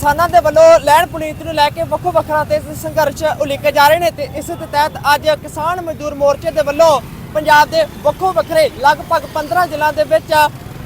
ਕਿਸਾਨਾਂ ਦੇ ਵੱਲੋਂ ਲੈਣ ਪੁਲੀਤ ਨੂੰ ਲੈ ਕੇ ਵੱਖੋ ਵੱਖਰਾ ਤੇ ਸੰਘਰਸ਼ ਉਲੀਕੇ ਜਾ ਰਹੇ ਨੇ ਤੇ ਇਸ ਦੇ ਤਹਿਤ ਅੱਜ ਕਿਸਾਨ ਮਜ਼ਦੂਰ ਮੋਰਚੇ ਦੇ ਵੱਲੋਂ ਪੰਜਾਬ ਦੇ ਵੱਖੋ ਵੱਖਰੇ ਲਗਭਗ 15 ਜ਼ਿਲ੍ਹਿਆਂ ਦੇ ਵਿੱਚ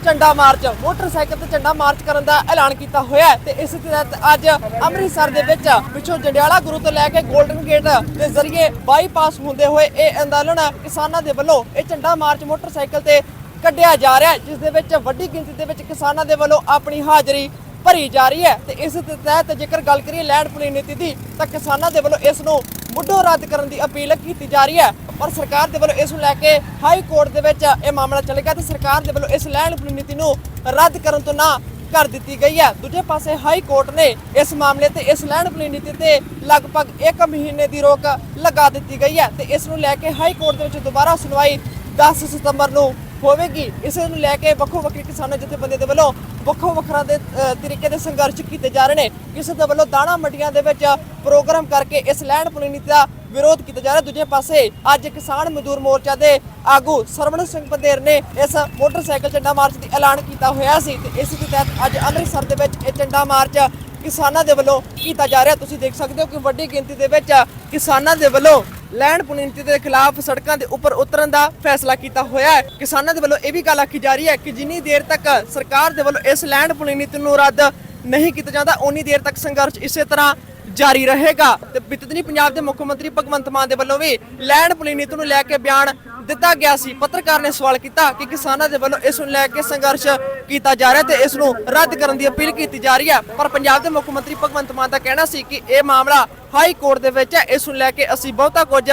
ਝੰਡਾ ਮਾਰਚ, ਮੋਟਰਸਾਈਕਲ ਤੇ ਝੰਡਾ ਮਾਰਚ ਕਰਨ ਦਾ ਐਲਾਨ ਕੀਤਾ ਹੋਇਆ ਤੇ ਇਸ ਦੇ ਤਹਿਤ ਅੱਜ ਅੰਮ੍ਰਿਤਸਰ ਦੇ ਵਿੱਚ ਪਿੱਛੋਂ ਜੰਡਿਆਲਾ ਗੁਰੂ ਤੋਂ ਲੈ ਕੇ 골ਡਨ ਗੇਟ ਦੇ ਜ਼ਰੀਏ ਬਾਈਪਾਸ ਹੁੰਦੇ ਹੋਏ ਇਹ ਅੰਦੋਲਨ ਕਿਸਾਨਾਂ ਦੇ ਵੱਲੋਂ ਇਹ ਝੰਡਾ ਮਾਰਚ, ਮੋਟਰਸਾਈਕਲ ਤੇ ਕੱਢਿਆ ਜਾ ਰਿਹਾ ਹੈ, ਜਿਸ ਦੇ ਵਿੱਚ ਵੱਡੀ ਗਿਣਤੀ ਦੇ ਵਿੱਚ ਕਿਸਾਨਾਂ ਦੇ ਵੱਲੋਂ ਆਪਣੀ ਹਾਜ਼ਰੀ ਭਰੀ ਜਾ ਰਹੀ ਹੈ ਤੇ ਇਸ ਦੇ ਤਹਿਤ ਜੇਕਰ ਗੱਲ ਕਰੀਏ ਲੈਂਡ ਪੁਲਿਸ ਨੀਤੀ ਦੀ, ਤਾਂ ਕਿਸਾਨਾਂ ਦੇ ਵੱਲੋਂ ਇਸ ਨੂੰ ਮੁੱਢੋਂ ਰੱਦ ਕਰਨ ਦੀ ਅਪੀਲ ਕੀਤੀ ਜਾ ਰਹੀ ਹੈ ਪਰ ਸਰਕਾਰ ਦੇ ਵੱਲੋਂ ਇਸ ਨੂੰ ਲੈ ਕੇ ਹਾਈ ਕੋਰਟ ਦੇ ਵਿੱਚ ਇਹ ਮਾਮਲਾ ਚੱਲੇਗਾ ਤੇ ਸਰਕਾਰ ਦੇ ਵੱਲੋਂ ਇਸ ਲੈਂਡ ਪੁਲਿਸ ਨੀਤੀ ਨੂੰ ਰੱਦ ਕਰਨ ਤੋਂ ਨਾ ਕਰ ਦਿੱਤੀ ਗਈ ਹੈ। ਦੂਜੇ ਪਾਸੇ ਹਾਈ ਕੋਰਟ ਨੇ ਇਸ ਮਾਮਲੇ ਤੇ ਇਸ ਲੈਂਡ ਪੁਲਿਸ ਨੀਤੀ ਤੇ ਲਗਭਗ 1 ਮਹੀਨੇ ਦੀ ਰੋਕ ਲਗਾ ਦਿੱਤੀ ਗਈ ਹੈ ਤੇ ਇਸ ਨੂੰ ਲੈ ਕੇ ਹਾਈ ਕੋਰਟ ਦੇ ਵਿੱਚ ਦੁਬਾਰਾ ਸੁਣਵਾਈ 10 ਸਤੰਬਰ ਨੂੰ ਹੋਵੇਗੀ। ਇਸ ਨੂੰ ਲੈ ਕੇ ਵੱਖੋ ਵੱਖਰੇ ਕਿਸਾਨਾਂ ਜਥੇਬੰਦੀਆਂ ਦੇ ਵੱਲੋਂ ਵੱਖੋ ਵੱਖਰਾ ਦੇ ਤਰੀਕੇ ਦੇ ਸੰਘਰਸ਼ ਕੀਤੇ ਜਾ ਰਹੇ ਨੇ। ਕਿਸੇ ਦੇ ਵੱਲੋਂ ਦਾਣਾ ਮੰਡੀਆਂ ਦੇ ਵਿੱਚ ਪ੍ਰੋਗਰਾਮ ਕਰਕੇ ਇਸ ਲੈਂਡ ਪੁਲਿਸ ਦਾ ਵਿਰੋਧ ਕੀਤਾ ਜਾ ਰਿਹਾ। ਦੂਜੇ ਪਾਸੇ ਅੱਜ ਕਿਸਾਨ ਮਜ਼ਦੂਰ ਮੋਰਚਾ ਦੇ ਆਗੂ ਸਰਵਣ ਸਿੰਘ ਪੰਦੇਰ ਨੇ ਇਸ ਮੋਟਰਸਾਈਕਲ ਝੰਡਾ ਮਾਰਚ ਦੀ ਐਲਾਨ ਕੀਤਾ ਹੋਇਆ ਸੀ ਤੇ ਇਸ ਦੇ ਤਹਿਤ ਅੱਜ ਅੰਮ੍ਰਿਤਸਰ ਦੇ ਵਿੱਚ ਇਹ ਝੰਡਾ ਮਾਰਚ ਕਿਸਾਨਾਂ ਦੇ ਵੱਲੋਂ ਕੀਤਾ ਜਾ ਰਿਹਾ। ਤੁਸੀਂ ਦੇਖ ਸਕਦੇ ਹੋ ਕਿ ਵੱਡੀ ਗਿਣਤੀ ਦੇ ਵਿੱਚ ਕਿਸਾਨਾਂ ਦੇ ਵੱਲੋਂ ਲੈਂਡ ਪੁਲਿਸ ਦੇ ਖਿਲਾਫ ਸੜਕਾਂ ਦੇ ਉੱਪਰ ਉਤਰਨ ਦਾ ਫੈਸਲਾ ਕੀਤਾ ਹੋਇਆ ਹੈ। ਕਿਸਾਨਾਂ ਦੇ ਵੱਲੋਂ ਇਹ ਵੀ ਗੱਲ ਆਖੀ ਜਾ ਰਹੀ ਹੈ ਕਿ ਜਿੰਨੀ ਦੇਰ ਤੱਕ ਸਰਕਾਰ ਦੇ ਵੱਲੋਂ ਇਸ ਲੈਂਡ ਪੁਲਿਸ ਨੀਤੀ ਨੂੰ ਰੱਦ ਨਹੀਂ ਕੀਤਾ ਜਾਂਦਾ ਉਨੀ ਦੇਰ ਤੱਕ ਸੰਘਰਸ਼ ਇਸੇ ਤਰ੍ਹਾਂ ਜਾਰੀ ਰਹੇਗਾ। ਤੇ ਬਿਤਦਨੀ ਪੰਜਾਬ ਦੇ ਮੁੱਖ ਮੰਤਰੀ ਭਗਵੰਤ ਮਾਨ ਦੇ ਵੱਲੋਂ ਵੀ ਲੈਂਡ ਪੁਲਿਸ ਨੀਤੀ ਨੂੰ ਲੈ ਕੇ ਬਿਆਨ ਦਿੱਤਾ ਗਿਆ ਸੀ। ਪੱਤਰਕਾਰ ਨੇ ਸਵਾਲ ਕੀਤਾ ਕਿ ਕਿਸਾਨਾਂ ਦੇ ਵੱਲੋਂ ਇਸ ਨੂੰ ਲੈ ਕੇ ਸੰਘਰਸ਼ ਕੀਤਾ ਜਾ ਰਿਹਾ ਤੇ ਇਸ ਨੂੰ ਰੱਦ ਕਰਨ ਦੀ ਅਪੀਲ ਕੀਤੀ ਜਾ ਰਹੀ ਹੈ। ਪਰ ਪੰਜਾਬ ਦੇ ਮੁੱਖ ਮੰਤਰੀ ਭਗਵੰਤ ਮਾਨ ਦਾ ਕਹਿਣਾ ਸੀ ਕਿ ਇਹ ਮਾਮਲਾ ਹਾਈ ਕੋਰਟ ਦੇ ਵਿੱਚ ਹੈ। ਇਸ ਨੂੰ ਲੈ ਕੇ ਅਸੀਂ ਬਹੁਤਾ ਕੁਝ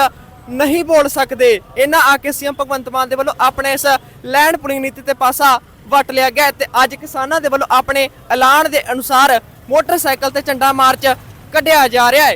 ਨਹੀਂ ਬੋਲ ਸਕਦੇ। ਇਹਨਾਂ ਆ ਕੇ ਸੀਐਮ ਭਗਵੰਤ ਮਾਨ ਦੇ ਵੱਲੋਂ ਆਪਣੇ ਇਸ ਲੈਂਡ ਪੁਲਿੰਗ ਨੀਤੀ ਤੇ ਪਾਸਾ ਵਟ ਲਿਆ ਗਿਆ ਤੇ ਅੱਜ ਕਿਸਾਨਾਂ ਦੇ ਵੱਲੋਂ ਆਪਣੇ ਐਲਾਨ ਦੇ ਅਨੁਸਾਰ ਮੋਟਰਸਾਈਕਲ ਤੇ ਝੰਡਾ ਮਾਰਚ ਕੱਢਿਆ ਜਾ ਰਿਹਾ ਹੈ।